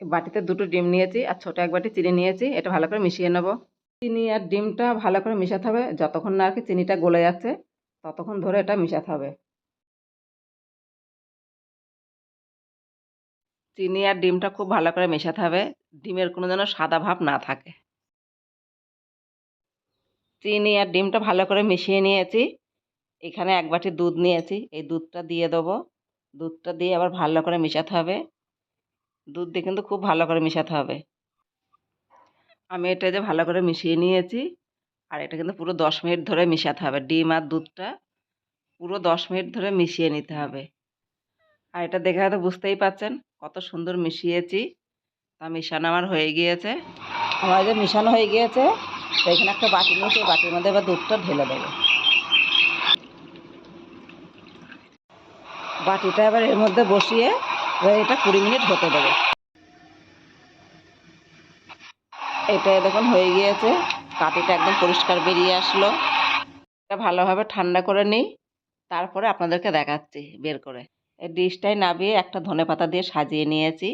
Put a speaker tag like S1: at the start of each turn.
S1: বাটিতে দুটো ডিম নিয়েছি আর ছোটো এক বাটি চিনি নিয়েছি, এটা ভালো করে মিশিয়ে নেব। চিনি আর ডিমটা ভালো করে মেশাতে হবে, যতক্ষণ না আর কি চিনিটা গলে যাচ্ছে, ততক্ষণ ধরে এটা মেশাতে হবে। চিনি আর ডিমটা খুব ভালো করে মেশাতে হবে, ডিমের কোনো যেন সাদা ভাব না থাকে। চিনি আর ডিমটা ভালো করে মিশিয়ে নিয়েছি, এখানে এক বাটি দুধ নিয়েছি, এই দুধটা দিয়ে দেবো। দুধটা দিয়ে আবার ভালো করে মেশাতে হবে। দুধ দিয়ে কিন্তু খুব ভালো করে মেশাতে হবে। আমি এটা যে ভালো করে মিশিয়ে নিয়েছি, আর এটা কিন্তু পুরো দশ মিনিট ধরে মেশাতে হবে। ডিম আর দুধটা পুরো দশ মিনিট ধরে মিশিয়ে নিতে হবে। আর এটা দেখে হয়তো বুঝতেই পাচ্ছেন কত সুন্দর মিশিয়েছি। তা মিশানো আমার হয়ে গিয়েছে। আমার যে মিশানো হয়ে গিয়েছে, তো এখানে একটা বাটি নিয়েছি বাটির মধ্যে এবার দুধটা ঢেলে দেবো। বাটিটা এবার এর মধ্যে বসিয়ে এবার এটা কুড়ি মিনিট হতে দেবো। এটা দেখুন হয়ে গিয়েছে। কাটিটা একদম পরিষ্কার বেরিয়ে আসলো। এটা ভালোভাবে ঠান্ডা করে নিই। তারপরে আপনাদেরকে দেখাচ্ছি বের করে। এই ডিশটাই নামিয়ে একটা ধনে পাতা দিয়ে সাজিয়ে নিয়েছি।